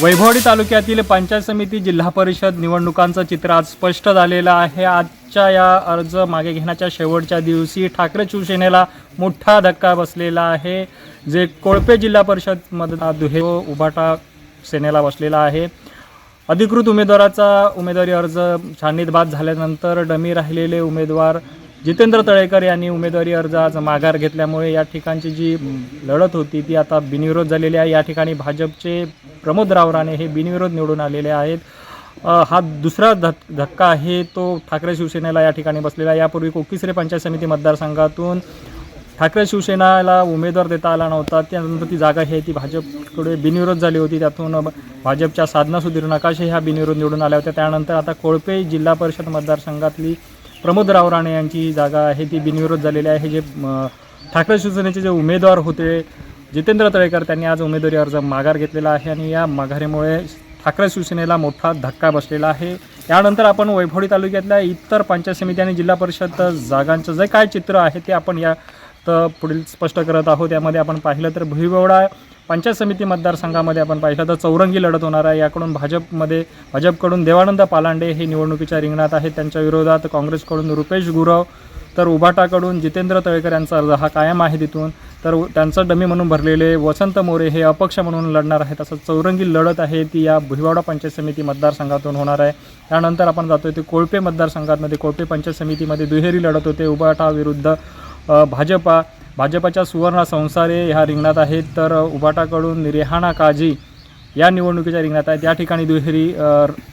वैभवडी तालुक्यातील पंचायत समिती जिल्हा परिषद निवडणुकांचं चित्र आज स्पष्ट झालेलं आहे. आजच्या या अर्ज मागे घेण्याच्या शेवटच्या दिवशी ठाकरे शिवसेनेला मोठा धक्का बसलेला आहे. जे कोळपे जिल्हा परिषदमध्ये दुहे हो उभाटा सेनेला बसलेला आहे. अधिकृत उमेदवाराचा उमेदवारी अर्ज छाननीत बाद झाल्यानंतर डमी राहिलेले उमेदवार जितेंद्र तळेकर यांनी उमेदवारी अर्ज आज माघार घेतल्यामुळे या ठिकाणची जी लढत होती ती आता बिनविरोध झालेली आहे. या ठिकाणी भाजपचे प्रमोद राव राणे हे बिनविरोध निवडून आलेले आहेत. हा दुसरा धक धक्का आहे तो ठाकरे शिवसेनेला या ठिकाणी बसलेला आहे. यापूर्वी कोकिसरे पंचायत समिती मतदारसंघातून ठाकरे शिवसेनाला उमेदवार देता आला नव्हता. त्यानंतर ती जागा ही आहे ती भाजपकडे बिनविरोध झाली होती. त्यातून भाजपच्या साधना सुधीर नकाशे ह्या बिनविरोध निवडून आल्या होत्या. त्यानंतर आता कोळपे जिल्हा परिषद मतदारसंघातली प्रमोद राव राणे यांची जागा आहे ती बिनविरोध झालेली आहे. जे ठाकरे शिवसेनेचे जे उमेदवार होते जितेंद्र तळेकर त्यांनी आज उमेदवारी अर्ज माघार घेतलेला आहे आणि या माघारीमुळे ठाकरे शिवसेनेला मोठा धक्का बसलेला आहे. यानंतर आपण वैभवडी तालुक्यातल्या इतर पंचायत समिती आणि जिल्हा परिषद जागांचं जे काय चित्र आहे ते आपण या तर पुढील स्पष्ट करत आहोत. यामध्ये आपण पाहिलं तर भुईबवडा पंचायत समिती मतदारसंघामध्ये आपण पाहिलं तर चौरंगी लढत होणार आहे. याकडून भाजपमध्ये भाजपकडून देवानंद पालांडे हे निवडणुकीच्या रिंगणात आहेत. त्यांच्या विरोधात काँग्रेसकडून रुपेश गुरव तर उभाटाकडून जितेंद्र तळेकर यांचा अर्ज हा कायम आहे तिथून. तर त्यांचं डमी म्हणून भरलेले वसंत मोरे हे अपक्ष म्हणून लढणार आहेत. असं चौरंगी लढत आहे ती या भुईवाडा पंचायत समिती मतदारसंघातून होणार आहे. त्यानंतर आपण जातोय ते कोळपे मतदारसंघामध्ये कोळपे पंचायत समितीमध्ये दुहेरी लढत होते. उभाटा विरुद्ध भाजपा भाजपाच्या सुवर्णा संसारे ह्या रिंगणात आहेत. तर उबाटाकडून रेहाना काजी या निवडणुकीच्या रिंगणात आहेत. या ठिकाणी दुहेरी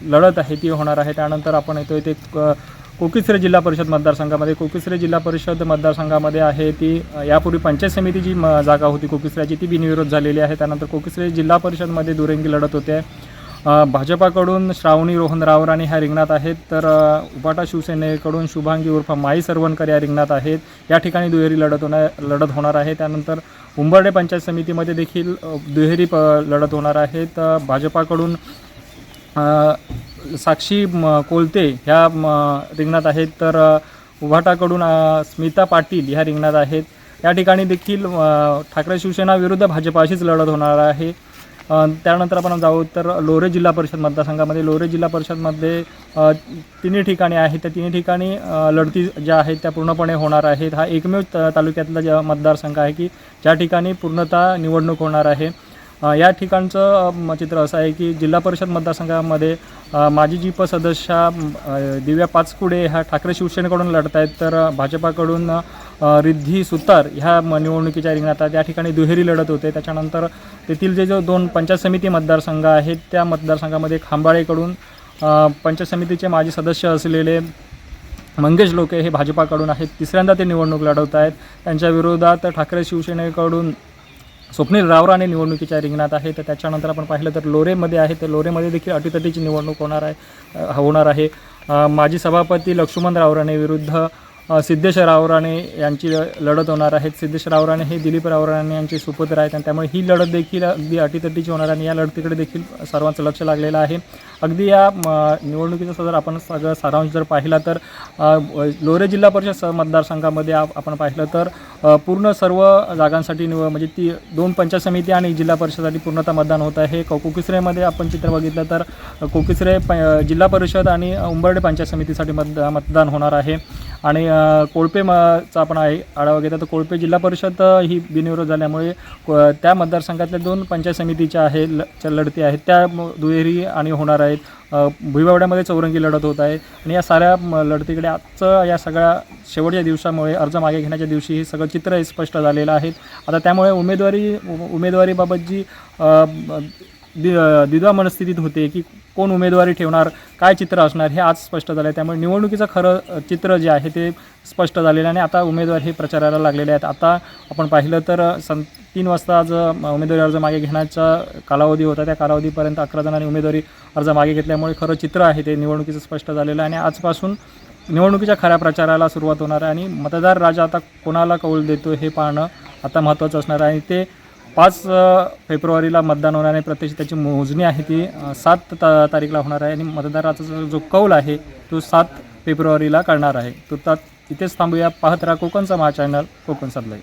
लढत आहे ती होणार आहे. त्यानंतर आपण येतो ते क- कोकिसरे जिल्हा परिषद मतदारसंघामध्ये. कोकिसरे जिल्हा परिषद मतदारसंघामध्ये आहे ती यापूर्वी पंचायत समिती जी जागा होती कोकिसऱ्याची. ती बिनविरोध झालेली आहे. त्यानंतर कोकिसरे जिल्हा परिषदमध्ये दुरंगी लढत होते. भाजपाकडून श्रावणी रोहन रावराणे ह्या रिंगणात आहेत. तर उपाटा शिवसेनेकडून शुभांगी उर्फ माई सरवणकर या रिंगणात आहेत. या ठिकाणी दुहेरी लढत होणार लढत होणार आहे. त्यानंतर उंबर्डे पंचायत समितीमध्ये देखील दुहेरी प लढत होणार आहेत भाजपाकडून साक्षी म, कोलते ह्या रिंगणात आहेत. तर उभाटाकडून स्मिता पाटील ह्या रिंगणात आहेत. या ठिकाणी देखील ठाकरे शिवसेना विरुद्ध भाजपाशीच लढत होणार आहे. त्यानंतर आपण जाऊ तर लोरे जिल्हा परिषद मतदारसंघामध्ये लोरे जिल्हा परिषदमध्ये तिन्ही ठिकाणी आहेत त्या तिन्ही ठिकाणी लढती ज्या आहेत त्या पूर्णपणे होणार आहेत. हा एकमेव तालुक्यातला ज्या मतदारसंघ आहे की ज्या ठिकाणी पूर्णतः निवडणूक होणार आहे. या ठिकाणचं चित्र असं आहे की जिल्हा परिषद मतदारसंघामध्ये माजी जी प सदस्या दिव्या पाचकुडे ह्या ठाकरे शिवसेनेकडून लढत आहेत तर भाजपाकडून रिद्धी सुतार ह्या निवडणुकीच्या रिंगणात आहेत. या ठिकाणी दुहेरी लढत होते. त्याच्यानंतर तेथील जे जो दोन पंचायत समिती मतदारसंघ आहेत त्या मतदारसंघामध्ये खांबाळेकडून पंचायत समितीचे माजी सदस्य असलेले मंगेश लोके हे भाजपाकडून आहेत. तिसऱ्यांदा ते निवडणूक लढवत आहेत त्यांच्या विरोधात ठाकरे शिवसेनेकडून स्वप्नील रावराणे निवडणुकीच्या रिंगणात आहे. तर त्याच्यानंतर आपण पाहिलं तर लोरेमध्ये आहे. तर लोरेमध्ये देखील अटीतटीची निवडणूक होणार आहे होणार आहे. माजी सभापती लक्ष्मण रावराणे विरुद्ध अ, सिद्धेश रावराणे यांची लढत होणार आहे. सिद्धेश रावराणे हे दिलीप रावराणे यांचे सुपुत्र आहेत आणि त्यामुळे ही लढत देखील अगदी अटीतटीची होणार आहे आणि या लढतीकडे देखील सर्वांचं लक्ष लागलेलं आहे. अगदी या म, निवडणुकीचा जर आपण सगळं सारांश जर पाहिला तर लोरे जिल्हा परिषद स- मतदारसंघामध्ये आप- आपण पाहिलं तर पूर्ण सर्व जागांसाठी निव म्हणजे ती दोन पंचायत समिती आणि जिल्हा परिषदसाठी पूर्णतः मतदान होत आहे. क कोकिसरेमध्ये आपण चित्र बघितलं तर कोकिसरे प जिल्हा परिषद आणि उंबर्डे पंचायत समितीसाठी मत मतदान होणार आहे. आणि कोळपे चा आपण आहे आढावा घेतला तर कोळपे जिल्हा परिषद ही बिनविरोध झाल्यामुळे त्या मतदारसंघातल्या दोन पंचायत समितीच्या आहे ल लढती आहेत. त्या दुहेरी आणि होणार आहेत. भुईबावड्यामध्ये चौरंगी लढत होत आहे. आणि या साऱ्या म- लढतीकडे आजचं या सगळ्या शेवटच्या दिवसामुळे अर्ज मागे घेण्याच्या दिवशी हे सगळं चित्र हे स्पष्ट झालेलं आहे. आता त्यामुळे उमेदवारी उ- उमेदवारीबाबत जी दि द्विधा मनस्थितीत होते की कोण उमेदवारी ठेवणार काय चित्र असणार हे आज स्पष्ट झालं आहे त्यामुळे निवडणुकीचं खरं चित्र जे आहे ते स्पष्ट झालेलं आहे आणि आता उमेदवार हे प्रचाराला लागलेले आहेत. आता आपण पाहिलं तर सं तीन वाजता आज उमेदवारी अर्ज मागे घेण्याचा कालावधी होता. त्या कालावधीपर्यंत अकरा जणांनी उमेदवारी अर्ज मागे घेतल्यामुळे खरं चित्र आहे ते निवडणुकीचं स्पष्ट झालेलं आहे. आणि आजपासून निवडणुकीच्या खऱ्या प्रचाराला सुरुवात होणार आहे. आणि मतदार राजा आता कोणाला कौल देतो हे पाहणं आता महत्त्वाचं असणार आहे. आणि ते पाच फेब्रुवारीला मतदान होणार आहे. प्रत्यक्ष त्याची मोजणी आहे ती सात ता तारीखला होणार आहे आणि मतदाराचा जो- कौल आहे तो सात फेब्रुवारीला करणार आहे. तो तात इथेच थांबूया. पाहत राहा कोकणचा महा चॅनल कोकण सदलाई